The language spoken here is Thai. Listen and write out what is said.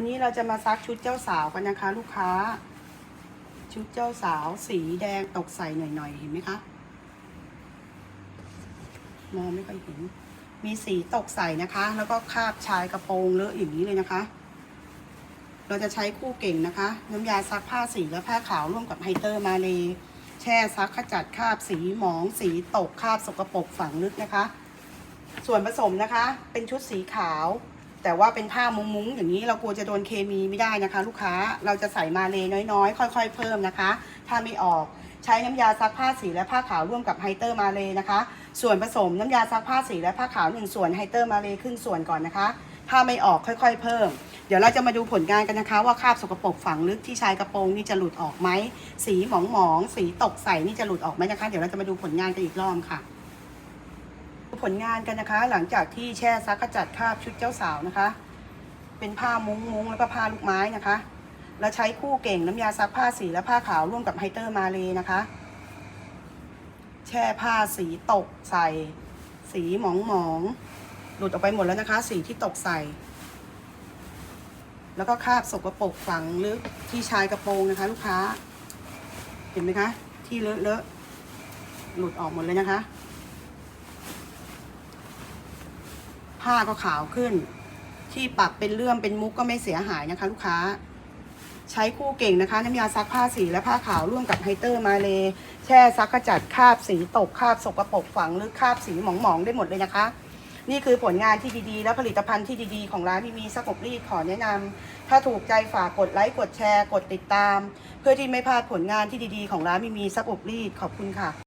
วันนี้เราจะมาซักชุดเจ้าสาวกันนะคะ ลูกค้า ชุดเจ้าสาวสีแดงตกใส่หน่อยๆเห็นไหมคะมองไม่ค่อยเห็น มีสีตกใส่นะคะ แล้วก็คาบชายกระโปรงเลอะอย่างนี้เลยนะคะ เราจะใช้คู่เก่งนะคะ น้ำยาซักผ้าสีและผ้าขาวร่วมกับไฮเตอร์มาเลยแช่ซักขจัดคราบสีหมอง สีตกคราบสกปรกฝังลึกนะคะ ส่วนผสมนะคะ เป็นชุดสีขาว แต่ว่าเป็นผ้ามุ้งๆอย่างนี้เรากลัวจะโดนเคมีไม่ได้นะคะ ลูกค้าเราจะใส่มาเลน้อยๆ ค่อย ๆ เพิ่มนะคะ ถ้าไม่ออกใช้น้ำยาซักผ้าสีและผ้าขาวร่วมกับไฮเตอร์มาเลนะคะ ส่วนผสมน้ำยาซักผ้าสีและผ้าขาวหนึ่งส่วนไฮเตอร์มาเลครึ่งส่วนก่อนนะคะ ถ้าไม่ออกค่อย ๆ เพิ่ม เดี๋ยวเราจะมาดูผลงานกันนะคะ ว่าคราบสกปรกฝังลึกที่ชายกระโปรงนี่จะหลุดออกไหมสีหมองๆสีตกใสนี่จะหลุดออกไหมนะคะ เดี๋ยวเราจะมาดูผลงานกันอีกรอบค่ะ ผลงานกันนะคะ หลังจากที่แช่ซักขจัดคราบชุดเจ้าสาวนะคะ เป็นผ้ามุ้งมุ้งแล้วก็ผ้าลูกไม้นะคะ แล้วใช้คู่เก่งน้ำยาซักผ้าสีและผ้าขาวร่วมกับไฮเตอร์มาเลยนะคะ แช่ผ้าสีตกใส่ สีหมองหมองหลุดออกไปหมดแล้วนะคะ สีที่ตกใส่ แล้วก็คราบสกปรกฝังลึกที่ชายกระโปรงนะคะ ลูกค้า เห็นไหมคะ ที่เลอะเลอะหลุดออกหมดเลยนะคะ ผ้าก็ขาวขึ้น ที่ปักเป็นเลื่อมเป็นมุกก็ไม่เสียหายนะคะ ลูกค้า ใช้คู่เก่งนะคะ น้ำยาซักผ้าสีและผ้าขาวร่วมกับไฮเตอร์มาเลแช่ซักขจัดคราบสีตกคราบสกปรกฝังหรือคราบสีหมองๆได้หมดเลยนะคะนี่คือผลงานที่ดีๆ และผลิตภัณฑ์ที่ดีๆ ของร้านมีมีซักบรีดขอแนะนำถ้าถูกใจฝากกดไลค์กดแชร์ กดติดตาม เพื่อที่ไม่พลาดผลงานที่ดีๆ ของร้านมีมีซักบรีดขอบคุณค่ะ